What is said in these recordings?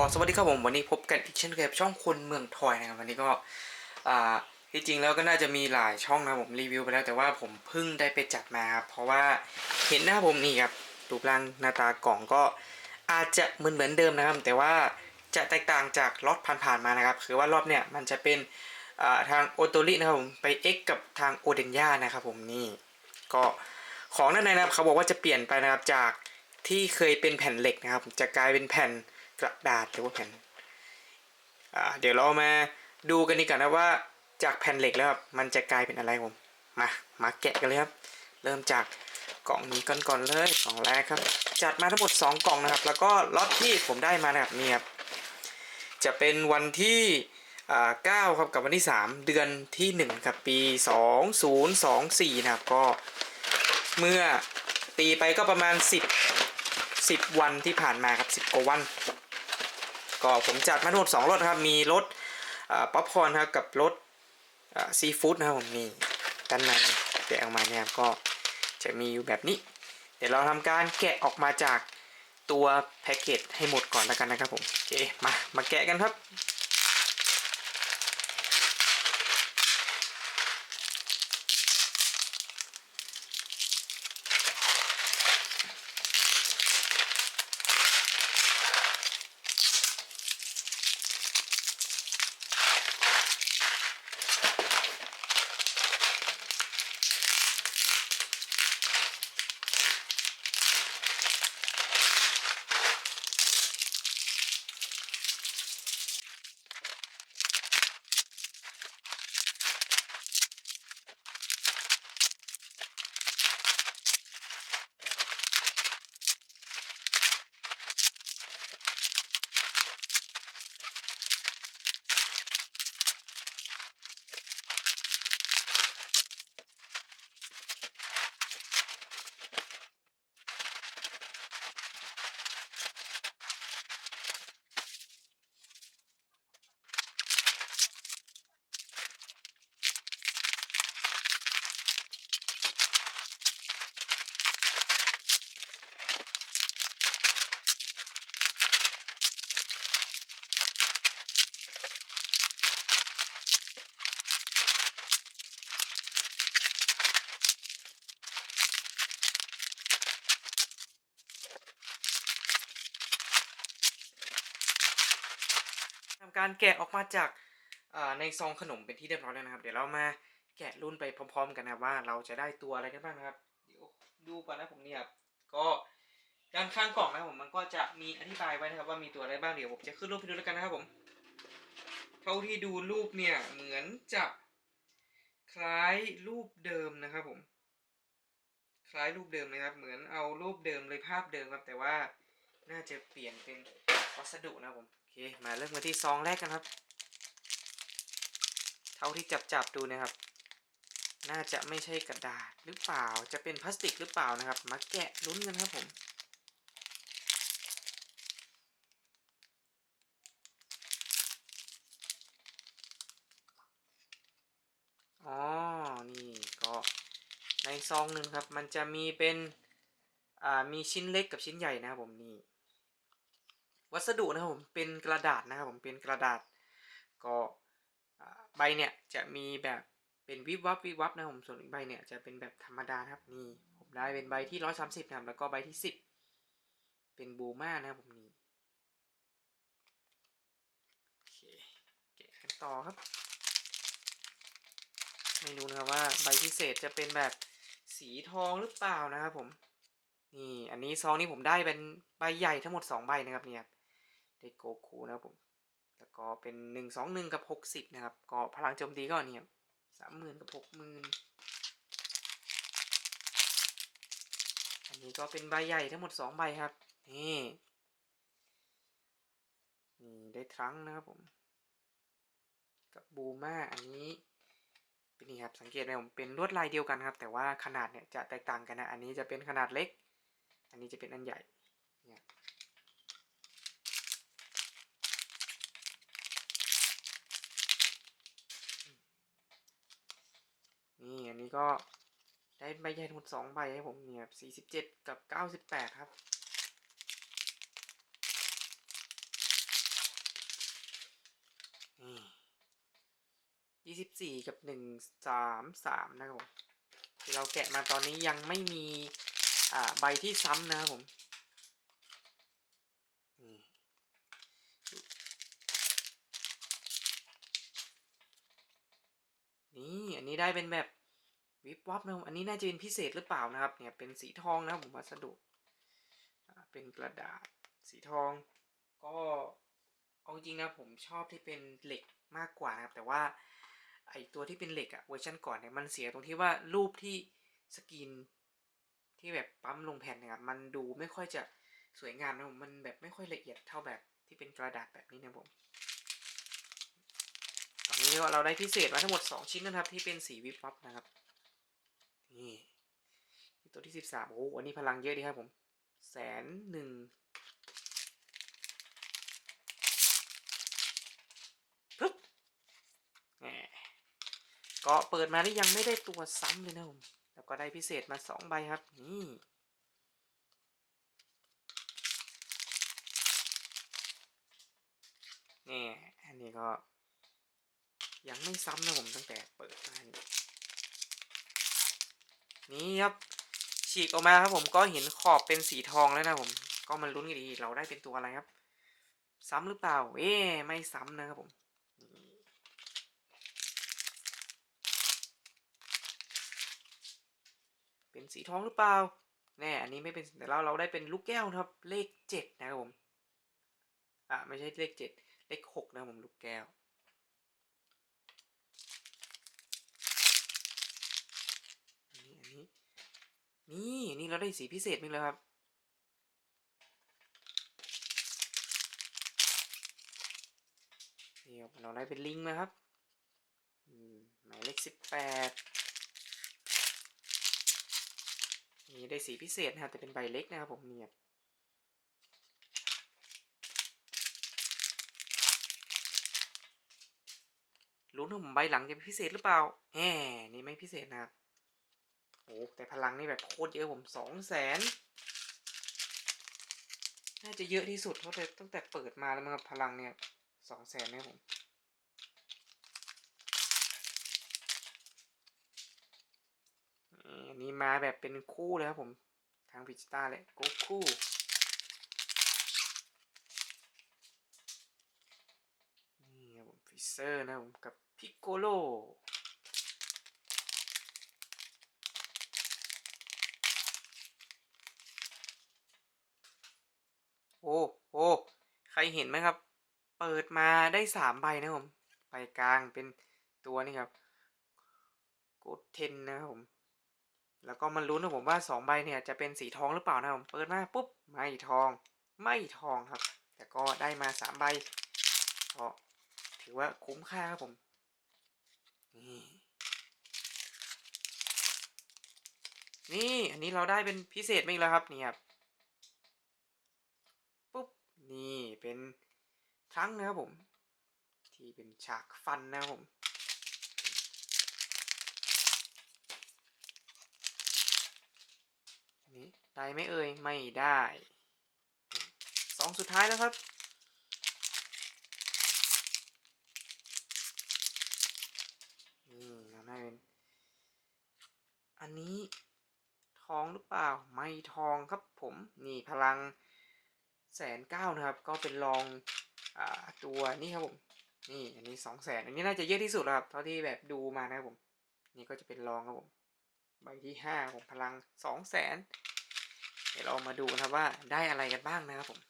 ก็สวัสดีครับผมวันนี้พบกันอีกเช่นเคยช่องคนเมืองทอยนะครับวันนี้ก็อ่าที่จริงแล้วก็น่าจะมีหลายช่องนะผมรีวิวไปแล้วแต่ว่าผมเพิ่งได้ไปจัดมาครับเพราะว่าเห็นหน้าผมนี่ครับรูปร่างหน้าตากล่องก็อาจจะเหมือนเหมือนเดิมนะครับ แต่ว่าจะแตกต่างจากล็อตผ่านๆมานะครับ คือว่ารอบเนี่ยมันจะเป็นอ่าทางโอโตรินะครับผมไป X กับทางโอเดนย่านะครับผมนี่ก็ของด้านในนะครับเขาบอกว่าจะเปลี่ยนไปนะครับจากที่เคยเป็นแผ่นเหล็กนะครับ จะกลายเป็นแผ่น กระดาษหรือว่าแผ่นเดี๋ยวเรามาดูกันดีกว่านะว่าจากแผ่นเหล็กแล้วครับมันจะกลายเป็นอะไรผมมามาแกะกันเลยครับ เริ่มจากกล่องนี้ก่อนก่อนเลยกล่องแรกครับ จัดมาทั้งหมด 2 กล่องนะครับ แล้วก็ล็อตที่ผมได้มานะครับนี่ครับจะเป็นวันที่อ่า9ครับกับวันที่ 3 เดือนที่ 1 ครับ ปี 2024 นะครับ ก็เมื่อตีไปก็ประมาณ 10 10 วันที่ผ่านมาครับ 10 กว่าวัน ก็ผมจัดมาทั้งหมด2รสครับมีรสป๊อปคอร์นครับกับรสซีฟู้ดนะครับผมนี่ด้านในแกะออกมาเนี่ยครับก็จะมีอยู่แบบนี้ เดี๋ยวเราทำการแกะออกมาจากตัวแพ็กเกจให้หมดก่อนแล้วกันนะครับผมโอเคมามาแกะกันครับ การแกะออกมาจากในซองขนมเป็นที่เรียบร้อยแล้วนะครับ เดี๋ยวเรามาแกะรุ่นไปพร้อม ๆ กันนะว่าเราจะได้ตัวอะไรกันบ้างนะครับเดี๋ยวดูก่อนนะผมเนี่ยครับก็ด้านข้างกล่องนะผมมันก็จะมีอธิบายไว้นะครับว่ามีตัวอะไรบ้างเดี๋ยวผมจะขึ้นรูปให้ดูแล้วกันนะครับผมเท่าที่ดูรูปเนี่ยเหมือนจะคล้ายรูปเดิมนะครับผม คล้ายรูปเดิมนะครับ เหมือนเอารูปเดิมเลยภาพเดิมครับแต่ว่าน่าจะเปลี่ยนเป็นวัสดุนะครับผม เค มาเริ่มกันที่ซองแรกกันครับ เท่าที่จับจับดูนะครับ น่าจะไม่ใช่กระดาษหรือเปล่า จะเป็นพลาสติกหรือเปล่านะครับ มาแกะลุ้นกันครับผมอ๋อ นี่ก็ในซองหนึ่งครับ มันจะมีเป็น อ่า มีชิ้นเล็กกับชิ้นใหญ่นะครับผมนี่ วัสดุนะครับผมเป็นกระดาษนะครับผมเป็นกระดาษ ก็ใบเนี่ยจะมีแบบเป็นวิบวับวิบวับนะครับผมส่วนอีกใบเนี่ยจะเป็นแบบธรรมดาครับนี่ผมได้เป็นใบที่ร้อยสามสิบนะครับแล้วก็ใบที่สิบเป็นบูมานะครับผมนี่โอเคแกะกันต่อครับไม่รู้นะครับว่าใบพิเศษจะเป็นแบบสีทองหรือเปล่านะครับผมนี่อันนี้ซองนี้ผมได้เป็นใบใหญ่ทั้งหมดสองใบนะครับเนี่ย ได้โกคูนะครับผมแล้วก็เป็นหนึ่งสองหนึ่งกับหกสิบนะครับ ก็พลังโจมตีก็เนี่ยสามหมื่นกับหกหมื่นอันนี้ก็เป็นใบใหญ่ทั้งหมดสองใบครับ นี่นี่ได้ทรังนะครับผม กับบูมาอันนี้เป็นนี่ครับสังเกตไหมผมเป็นลวดลายเดียวกันครับ แต่ว่าขนาดเนี่ยจะแตกต่างกันนะ อันนี้จะเป็นขนาดเล็ก อันนี้จะเป็นอันใหญ่เนี่ย นี่อันนี้ก็ได้ใบใหญ่ทั้งหมดสองใบให้ผมเนี่ยสี่สิบเจ็ดกับเก้าสิบแปดครับ นี่ยี่สิบสี่กับหนึ่งสามสามนะครับผมที่เราแกะมาตอนนี้ยังไม่มี อ่า ใบที่ซ้ำนะครับผมนี่อันนี้ได้เป็นแบบ วับนะครับอันนี้น่าจะเป็นพิเศษหรือเปล่านะครับ เนี่ยเป็นสีทองนะครับผมวัสดุเป็นกระดาษสีทอง ก็เอาจริงนะผมชอบที่เป็นเหล็กมากกว่านะครับ แต่ว่าไอตัวที่เป็นเหล็กอะเวอร์ชันก่อนเนี่ยมันเสียตรงที่ว่ารูปที่สกรีนที่แบบปั๊มลงแผ่นนะครับมันดูไม่ค่อยจะสวยงามนะผมมันแบบไม่ค่อยละเอียดเท่าแบบที่เป็นกระดาษแบบนี้นะผมตอนนี้เราได้พิเศษมาทั้งหมด 2 ชิ้นนะครับ ที่เป็นสีวิบวับนะครับ นี่ตัวที่13โอ้โหอันนี้พลังเยอะดีครับผมแสนหนึ่งปึ๊บแหมก็เปิดมานี่ยังไม่ได้ตัวซ้ำเลยนะผมแล้วก็ได้พิเศษมาสองใบครับ นี่นี่อันนี้ก็ ยังไม่ซ้ำนะผมตั้งแต่เปิดมานี่ นี่ครับฉีกออกมาครับผมก็เห็นขอบเป็นสีทองแล้วนะผม ก็มันลุ้นกันดีเราได้เป็นตัวอะไรครับ ซ้ำหรือเปล่า เอ๊ไม่ซ้ำนะครับผม เป็นสีทองหรือเปล่าแน่อันนี้ไม่เป็นแต่เราเราได้เป็นลูกแก้วครับ เลขเจ็ดนะครับผมอ่าไม่ใช่เลขเจ็ดเลขหกนะครับผมลูกแก้ว อันนี้อั นี่นี่เราได้สีพิเศษมั้งแล้วครับนี่ครับเราได้เป็นลิงก์นะครับหมายเลขสิบแปดนี่ได้สีพิเศษนะครับแต่เป็นใบเล็กนะครับผมเนี่ยรู้นะผมใบหลังจะพิเศษหรือเปล่าแหมนี่ไม่พิเศษนะครับ แต่พลังนี่แบบโคตรเยอะผมสองแสนน่าจะเยอะที่สุดเพราะแต่ตั้งแต่เปิดมาแล้วมันพลังเนี่ยสองแสนเนี่ยผมอันนี้มาแบบเป็นคู่เลยครับผม ทางพิจิต้าเลยก็คู่นี่ครับผมฟิเซอร์นะผมกับพิกโกโล โอ้โอ้ใครเห็นไหมครับ เปิดมาได้สามใบนะผมใบกลางเป็นตัวนี่ครับโกดเทนนะครับผม แล้วก็มันรู้นะผมว่าสองใบเนี่ยจะเป็นสีทองหรือเปล่านะผม เปิดมาปุ๊บไม่ทอง ไม่ทองครับ แต่ก็ได้มาสามใบก็ถือว่าคุ้มค่าครับผม นี่นี่ อันนี้เราได้เป็นพิเศษมาอีกแล้วครับ นี่ครับ นี่เป็นครั้งนะครับผม ที่เป็นฉากฟันนะครับผมนี้ได้ไหมเอ่ยไม่ได้สองสุดท้ายแล้วครับนี่เราได้เป็นอันนี้ทองหรือเปล่าไม่ทองครับผม นี่พลัง แสนเก้านะครับ ก็เป็นรองอตัวนี่ครับผม นี่อันนี้สองแสนอันนี้น่าจะเยอะที่สุดครับ เท่าที่แบบดูมานะครับผม นี่ก็จะเป็นรองครับผม ใบที่ห้าของพลังสองแสนเดี๋ยวเรามาดูนะครับว่าได้อะไรกันบ้างนะครับผม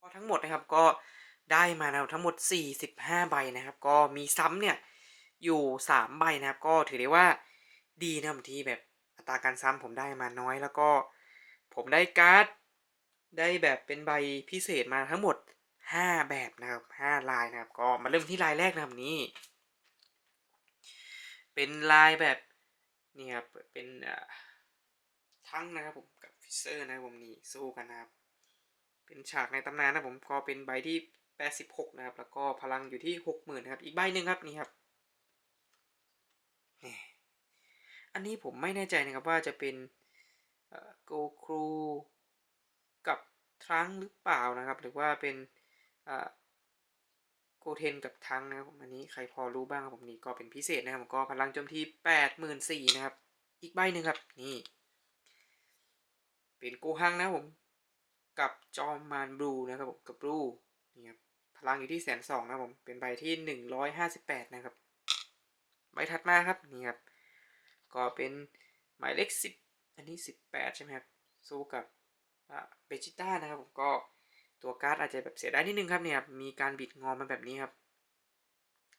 ก็ทั้งหมดนะครับก็ได้มานะครับทั้งหมด 45 ใบนะครับ ก็มีซ้ำเนี่ยอยู่ 3 ใบนะครับ ก็ถือได้ว่าดีนะครับที่แบบอัตราการซ้ำผมได้มาน้อยแล้วก็ ผมได้การ์ด ได้แบบเป็นใบพิเศษมาทั้งหมด 5 แบบนะครับ 5 ลายนะครับ ก็มาเริ่มที่ลายแรกนะครับนี้ เป็นลายแบบนี่ครับเป็นทั้งนะครับผมกับฟิเซอร์นะครับผมนี่สู้กันนะครับ เป็นฉากในตำนานนะผมก็เป็นใบที่ 86 นะครับ แล้วก็พลังอยู่ที่ 60,000นะครับ อีกใบหนึ่งครับนี่ครับนี่อันนี้ผมไม่แน่ใจนะครับว่าจะเป็นโกครู กับทรังหรือเปล่านะครับ หรือว่าเป็นโกเทนกับทั้งนะครับผมอันนี้ใครพอรู้บ้างครับผมนี่ก็เป็นพิเศษนะครับก็พลังโจมที่แปดหมื่นสี่นะครับ อีกใบหนึ่งครับนี่ เป็นโกฮังนะครับผมกับจอมมานบลูนะครับผมกับบลูนี่ครับพลังอยู่ที่แสนสองนะครับผมเป็นใบที่หนึ่งร้อยห้าสิบแปดนะครับใบถัดมาครับนี่ครับก็เป็นหมายเลขสิบอันนี้สิบแปดใช่ไหมครับสู้กับ เบจิต้านะครับผมก็ตัวการ์ดอาจจะแบบเสียดายนิดนึงครับเนี่ยมีการบิดงอมาแบบนี้ครับ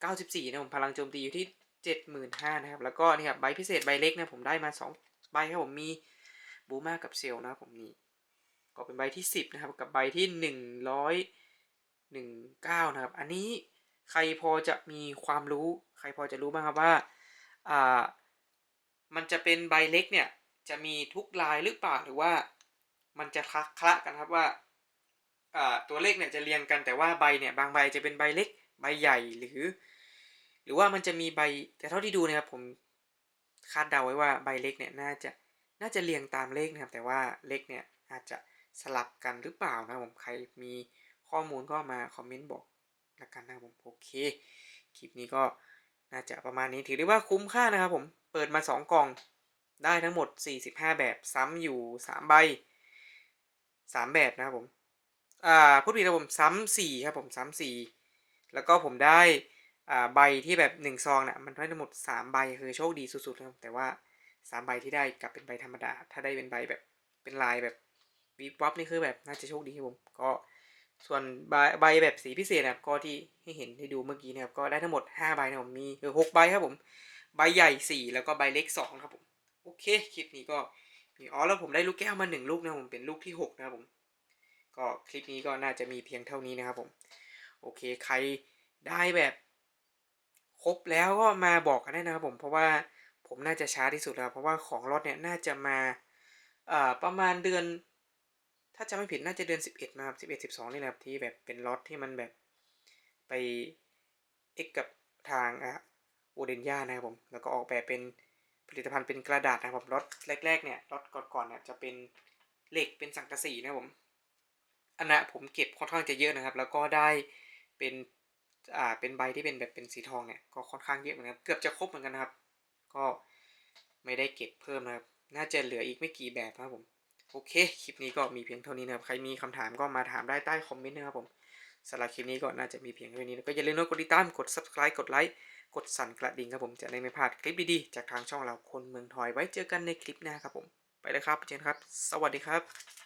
94นะผมพลังโจมตีอยู่ที่ 75,000นะครับแล้วก็นี่ครับใบพิเศษใบเล็กนะผมได้มา 2 ใบครับผมมีบูมากับเซลนะครับผมนี่ก็เป็นใบที่ 10นะครับกับใบที่ 119นะครับอันนี้ใครพอจะมีความรู้ใครพอจะรู้บ้างครับว่าอ่ามันจะเป็นใบเล็กเนี่ยจะมีทุกลายหรือเปล่าหรือว่า มันจะคละคละกันครับว่าตัวเลขเนี่ยจะเรียงกันแต่ว่าใบเนี่ยบางใบจะเป็นใบเล็กใบใหญ่หรือ หรือว่ามันจะมีใบแต่เท่าที่ดูนะครับผมคาดเดาไว้ว่าใบเล็กเนี่ยน่าจะน่าจะเรียงตามเลขนะครับ แต่ว่าเลขเนี่ยอาจจะสลับกันหรือเปล่านะผมใครมีข้อมูลก็มาคอมเมนต์บอกละกันนะครับผมโอเคคลิปนี้ก็น่าจะประมาณนี้ถือได้ว่าคุ้มค่านะครับผมเปิดมา 2 กล่องได้ทั้งหมด 45 แบบซ้ำอยู่ 3 ใบ 3แบบนะครับผม อ่าพูดผิดนะผมซ้ำสี่ครับผมซ้ำสี่แล้วก็ผมได้อ่าใบที่แบบหนึ่งซองนะมันได้ทั้งหมดสามใบคือโชคดีสุดๆครับแต่ว่าสามใบที่ได้กลับเป็นใบธรรมดา ถ้าได้เป็นใบแบบเป็นลายแบบวิบวับนี่คือแบบน่าจะโชคดีครับผมก็ส่วนใบใบแบบสีพิเศษนะครับก็ที่ให้เห็นให้ดูเมื่อกี้นะครับก็ได้ทั้งหมด5ใบนะผมมีคือหกใบครับผม ใบใหญ่สี่แล้วก็ใบเล็กสองครับผม โอเค คลิปนี้ก็ อ๋อแล้วผมได้ลูกแก้วมาหนึ่งลูกนะผมเป็นลูกที่หกนะครับผม ก็คลิปนี้ก็น่าจะมีเพียงเท่านี้นะครับผม โอเคใครได้แบบครบแล้วก็มาบอกกันได้นะครับผมเพราะว่าผมน่าจะช้าที่สุดแล้วเพราะว่าของรถเนี่ยน่าจะมาเอ่อประมาณเดือน ถ้าจำไม่ผิดน่าจะเดือน 11นะครับ11 12นี่แหละที่แบบเป็นรถที่มันแบบไปเอกกับทางอะโอเดนยานะครับผมแล้วก็ออกแบบเป็น ผลิตภัณฑ์เป็นกระดาษนะครับผมรถแรก ๆ เนี่ยรถก่อนๆเนี่ยจะเป็นเหล็กเป็นสังกะสีนะผมอันนะผมเก็บค่อนข้างจะเยอะนะครับ แล้วก็ได้เป็นอ่าเป็นใบที่เป็นแบบเป็นสีทองเนี่ยก็ค่อนข้างเยอะเหมือนกันเกือบจะครบเหมือนกันนะครับ ก็ไม่ได้เก็บเพิ่มนะครับ น่าจะเหลืออีกไม่กี่แบบนะครับผมโอเค คลิปนี้ก็มีเพียงเท่านี้นะครับ ใครมีคำถามก็มาถามได้ใต้คอมเมนต์นะครับผมสำหรับคลิปนี้ก็น่าจะมีเพียงเท่านี้แล้วก็อย่าลืมกดติดตามกด subscribe กดไลค์ กดสั่นกระดิ่งครับผมจะได้ไม่พลาดคลิปดีๆ จากทางช่องเราคนเมืองทอยไว้เจอกันในคลิปหน้าครับผม ไปเลยครับเจนครับ สวัสดีครับ